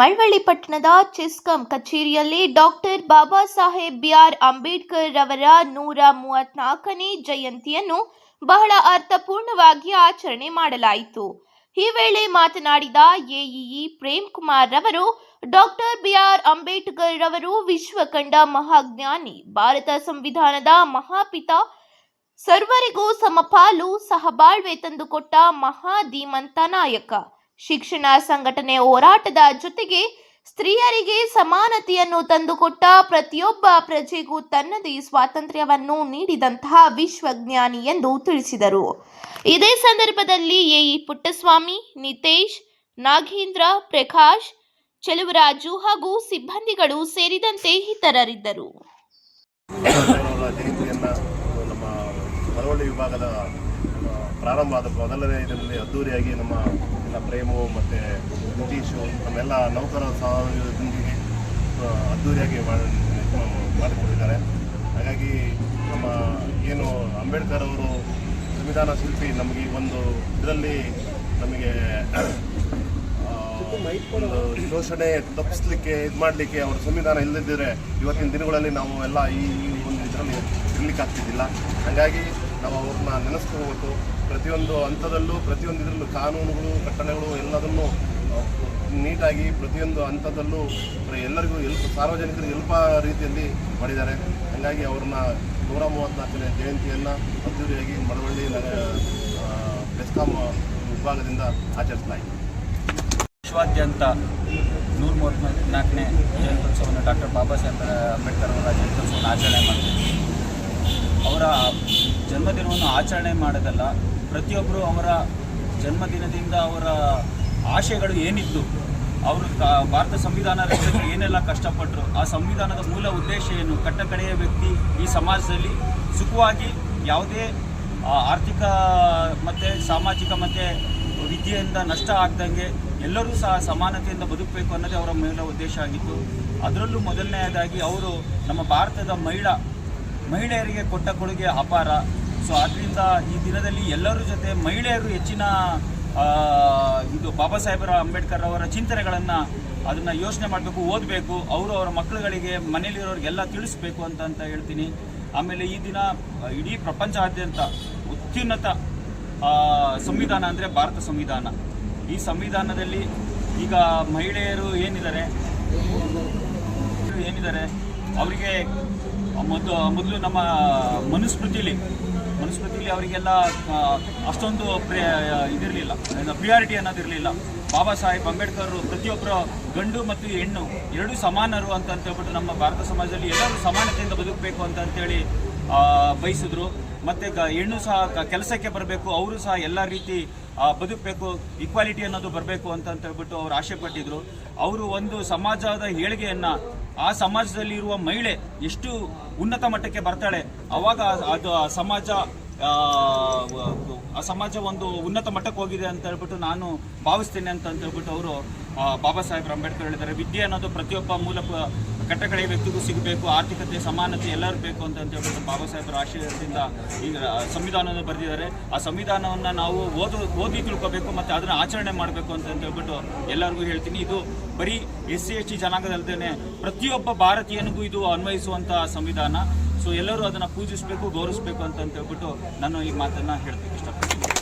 ಮಳವಳ್ಳಿ ಪಟ್ಟಣದ ಚೆಸ್ಕಾಂ ಕಚೇರಿಯಲ್ಲಿ doctor Baba Saheb B R Ambedkar ರವರ ನೂರ ಮೂವತ್ನಾಲ್ಕನೇ ಜಯಂತಿಯನ್ನು ಬಹಳ ಅರ್ಥಪೂರ್ಣವಾಗಿ ಆಚರಣೆ ಮಾಡಲಾಯಿತು. ಈ ವೇಳೆ ಮಾತನಾಡಿದ ಎಇಇ ಪ್ರೇಮ್ ಕುಮಾರ್ ರವರು, ಡಾಕ್ಟರ್ ಬಿಆರ್ ಅಂಬೇಡ್ಕರ್ ರವರು ವಿಶ್ವ ಕಂಡ ಮಹಾಜ್ಞಾನಿ, ಭಾರತ ಸಂವಿಧಾನದ ಮಹಾಪಿತ, ಸರ್ವರಿಗೂ ಸಮಪಾಲು ಸಹಬಾಳ್ವೆ ತಂದುಕೊಟ್ಟ ಮಹಾ ಧೀಮಂತ ನಾಯಕ. ಶಿಕ್ಷಣ ಸಂಘಟನೆ ಹೋರಾಟದ ಜೊತೆಗೆ ಸ್ತ್ರೀಯರಿಗೆ ಸಮಾನತೆಯನ್ನು ತಂದುಕೊಟ್ಟ ಪ್ರತಿಯೊಬ್ಬ ಪ್ರಜೆಗೂ ತನ್ನದೇ ಸ್ವಾತಂತ್ರ್ಯವನ್ನು ನೀಡಿದಂತಹ ವಿಶ್ವಜ್ಞಾನಿ ಎಂದು ತಿಳಿಸಿದರು. ಇದೇ ಸಂದರ್ಭದಲ್ಲಿ ಎಇ ಪುಟ್ಟಸ್ವಾಮಿ, ನಿತೇಶ್, ನಾಗೇಂದ್ರ, ಪ್ರಕಾಶ್, ಚೆಲುವರಾಜು ಹಾಗೂ ಸಿಬ್ಬಂದಿಗಳು ಸೇರಿದಂತೆ ಇತರರಿದ್ದರು. ನಮ್ಮ ಪ್ರಾರಂಭ ಮೊದಲನೇ ಇದರಲ್ಲಿ ಅದ್ದೂರಿಯಾಗಿ ನಮ್ಮ ಎಲ್ಲ ಪ್ರೇಮು ಮತ್ತು ನಿತೀಶು, ನಮ್ಮೆಲ್ಲ ನೌಕರರ ಸಹಯೋಗದೊಂದಿಗೆ ಅದ್ದೂರಿಯಾಗಿ ಮಾಡಿ ಮಾಡಿಕೊಂಡಿದ್ದಾರೆ ಹಾಗಾಗಿ ನಮ್ಮ ಏನು ಅಂಬೇಡ್ಕರ್ ಅವರು ಸಂವಿಧಾನ ಶಿಲ್ಪಿ ನಮಗೆ ಒಂದು ಇದರಲ್ಲಿ ನಮಗೆ ಶೋಷಣೆ ತಪ್ಪಿಸ್ಲಿಕ್ಕೆ, ಇದು ಮಾಡಲಿಕ್ಕೆ ಅವ್ರ ಸಂವಿಧಾನ ಇಲ್ಲದಿದ್ದರೆ ಇವತ್ತಿನ ದಿನಗಳಲ್ಲಿ ನಾವು ಎಲ್ಲ ಈ ಒಂದು ಇದರಲ್ಲಿ ಇರಲಿಕ್ಕೆ ಆಗ್ತಿದ್ದಿಲ್ಲ ಹಾಗಾಗಿ ನಾವು ಅವ್ರನ್ನ ನೆನೆಸ್ಕೋಬೇಕು ಪ್ರತಿಯೊಂದು ಹಂತದಲ್ಲೂ ಪ್ರತಿಯೊಂದು ಇದರಲ್ಲೂ ಕಾನೂನುಗಳು ಕಟ್ಟಳೆಗಳು ಎಲ್ಲದನ್ನು ನೀಟಾಗಿ ಪ್ರತಿಯೊಂದು ಹಂತದಲ್ಲೂ ಎಲ್ಲರಿಗೂ ಎಲ್ಪ್, ಸಾರ್ವಜನಿಕರಿಗೆ ಎಲ್ಪ ರೀತಿಯಲ್ಲಿ ಮಾಡಿದ್ದಾರೆ. ಹಾಗಾಗಿ ಅವ್ರನ್ನ ನೂರ ಮೂವತ್ತ್ನಾಲ್ಕನೇ ಜಯಂತಿಯನ್ನು ಅದ್ದೂರಿಯಾಗಿ ಮಳವಳ್ಳಿ ನಗರ ಬೆಸ್ಕಾಂ ವಿಭಾಗದಿಂದ ಆಚರಿಸಲಾಯಿತು. ವಿಶ್ವಾದ್ಯಂತ ನೂರ ಮೂವತ್ತ್ನಾಲ್ಕನೇ ಜಯಂತ್ಯೋತ್ಸವವನ್ನು ಡಾಕ್ಟರ್ ಬಾಬಾ ಸಾಹೇಬ್ ಅಂಬೇಡ್ಕರ್ ಅವರ ಜಯಂತ್ಯೋತ್ಸವವನ್ನು ಆಚರಣೆ ಮಾಡ್ತೀವಿ. ಅವರ ಜನ್ಮದಿನವನ್ನು ಆಚರಣೆ ಮಾಡೋದಲ್ಲ ಪ್ರತಿಯೊಬ್ಬರು ಅವರ ಜನ್ಮದಿನದಿಂದ ಅವರ ಆಶಯಗಳು ಏನಿತ್ತು, ಅವರು ಭಾರತ ಸಂವಿಧಾನ ರಚನೆಗೆ ಏನೆಲ್ಲ ಕಷ್ಟಪಟ್ಟರು ಆ ಸಂವಿಧಾನದ ಮೂಲ ಉದ್ದೇಶ ಏನು? ಕಟ್ಟಕಡೆಯ ವ್ಯಕ್ತಿ ಈ ಸಮಾಜದಲ್ಲಿ ಸುಖವಾಗಿ ಯಾವುದೇ ಆರ್ಥಿಕ ಮತ್ತು ಸಾಮಾಜಿಕ ಮತ್ತು ವಿದ್ಯೆಯಿಂದ ನಷ್ಟ ಆಗ್ದಂಗೆ ಎಲ್ಲರೂ ಸಹ ಸಮಾನತೆಯಿಂದ ಬದುಕಬೇಕು ಅನ್ನೋದೇ ಅವರ ಮೂಲ ಉದ್ದೇಶ ಆಗಿತ್ತು. ಅದರಲ್ಲೂ ಮೊದಲನೆಯದಾಗಿ ಅವರು ನಮ್ಮ ಭಾರತದ ಮಹಿಳಾ ಮಹಿಳೆಯರಿಗೆ ಕೊಟ್ಟ ಕೊಡುಗೆ ಅಪಾರ. ಸೊ ಆದ್ದರಿಂದ ಈ ದಿನದಲ್ಲಿ ಎಲ್ಲರ ಜೊತೆ ಮಹಿಳೆಯರು ಹೆಚ್ಚಿನ ಇದು ಬಾಬಾ ಸಾಹೇಬರ ಅಂಬೇಡ್ಕರ್ ಅವರ ಚಿಂತನೆಗಳನ್ನು ಅದನ್ನು ಯೋಚನೆ ಮಾಡಬೇಕು, ಓದಬೇಕು, ಅವರು ಅವರ ಮಕ್ಕಳುಗಳಿಗೆ, ಮನೆಯಲ್ಲಿರೋರಿಗೆಲ್ಲ ತಿಳಿಸ್ಬೇಕು ಅಂತ ಅಂತ ಹೇಳ್ತೀನಿ. ಆಮೇಲೆ ಈ ದಿನ ಇಡೀ ಪ್ರಪಂಚಾದ್ಯಂತ ಅತ್ಯುನ್ನತ ಸಂವಿಧಾನ ಅಂದರೆ ಭಾರತ ಸಂವಿಧಾನ. ಈ ಸಂವಿಧಾನದಲ್ಲಿ ಈಗ ಮಹಿಳೆಯರು ಏನಿದ್ದಾರೆ? ಏನಿದ್ದಾರೆ? ಅವರಿಗೆ ಮೊದಲು ಮೊದಲು ನಮ್ಮ ಮನುಸ್ಮೃತಿಲಿ ಮನುಸ್ಮೃತಿಯಲ್ಲಿ ಅವರಿಗೆಲ್ಲ ಅಷ್ಟೊಂದು ಪ್ರೇ, ಇದಿರಲಿಲ್ಲ. ಪ್ರಿಯಾರಿಟಿ ಅನ್ನೋದಿರಲಿಲ್ಲ ಬಾಬಾ ಸಾಹೇಬ್ ಅಂಬೇಡ್ಕರ್ ಪ್ರತಿಯೊಬ್ಬರು ಗಂಡು ಮತ್ತು ಹೆಣ್ಣು ಎರಡೂ ಸಮಾನರು ಅಂತ ಅಂತೇಳ್ಬಿಟ್ಟು ನಮ್ಮ ಭಾರತ ಸಮಾಜದಲ್ಲಿ ಎಲ್ಲರೂ ಸಮಾನತೆಯಿಂದ ಬದುಕಬೇಕು ಅಂತ ಅಂತೇಳಿ ಬಯಸಿದ್ರು. ಮತ್ತು ಹೆಣ್ಣು ಸಹ ಕೆಲಸಕ್ಕೆ ಬರಬೇಕು, ಅವರು ಸಹ ಎಲ್ಲ ರೀತಿ ಬದುಕಬೇಕು ಈಕ್ವಾಲಿಟಿ ಅನ್ನೋದು ಬರಬೇಕು ಅಂತ ಹೇಳ್ಬಿಟ್ಟು ಅವ್ರು ಆಸೆ ಪಟ್ಟಿದ್ರು. ಅವರು ಒಂದು ಸಮಾಜದ ಏಳಿಗೆಯನ್ನು ಆ ಸಮಾಜದಲ್ಲಿ ಇರುವ ಮಹಿಳೆ ಎಷ್ಟು ಉನ್ನತ ಮಟ್ಟಕ್ಕೆ ಬರ್ತಾಳೆ ಅವಾಗ ಅದು ಆ ಸಮಾಜ ಆ, ಸಮಾಜ ಒಂದು ಉನ್ನತ ಮಟ್ಟಕ್ಕೆ ಹೋಗಿದೆ ಅಂತ ಹೇಳ್ಬಿಟ್ಟು ನಾನು ಭಾವಿಸ್ತೇನೆ ಅಂತ ಹೇಳ್ಬಿಟ್ಟು ಅವರು ಬಾಬಾ ಸಾಹೇಬ್ ಅಂಬೇಡ್ಕರ್ ಹೇಳಿದ್ದಾರೆ. ವಿದ್ಯೆ ಅನ್ನೋದು ಪ್ರತಿಯೊಬ್ಬ ಮೂಲ ಕಟ್ಟಕಡೆಯ ವ್ಯಕ್ತಿಗೂ ಸಿಗಬೇಕು, ಆರ್ಥಿಕತೆ, ಸಮಾನತೆ, ಎಲ್ಲರೂ ಬೇಕು ಅಂತ ಹೇಳ್ಬಿಟ್ಟು ಬಾಬಾ ಸಾಹೇಬರ ಆಶಯದಿಂದ ಈಗ ಸಂವಿಧಾನವನ್ನು ಬರೆದಿದ್ದಾರೆ. ಆ ಸಂವಿಧಾನವನ್ನು ನಾವು ಓದು, ಓದಿ ತಿಳ್ಕೊಬೇಕು ಮತ್ತು ಅದನ್ನು ಆಚರಣೆ ಮಾಡಬೇಕು ಅಂತ ಅಂತ ಹೇಳ್ಬಿಟ್ಟು ಎಲ್ಲರಿಗೂ ಹೇಳ್ತೀನಿ. ಇದು ಬರೀ ಎಸ್ ಸಿ ಎಸ್ ಟಿ ಜನಾಂಗದಲ್ಲದೇ ಪ್ರತಿಯೊಬ್ಬ ಭಾರತೀಯನಿಗೂ ಇದು ಅನ್ವಯಿಸುವಂಥ ಸಂವಿಧಾನ. ಸೊ ಎಲ್ಲರೂ ಅದನ್ನು ಪೂಜಿಸಬೇಕು, ಗೌರವಿಸಬೇಕು ಅಂತ ಅಂತ ಹೇಳ್ಬಿಟ್ಟು ನಾನು ಈ ಮಾತನ್ನು ಹೇಳ್ತೀನಿ. ಇಷ್ಟಪಡ್ತೀನಿ.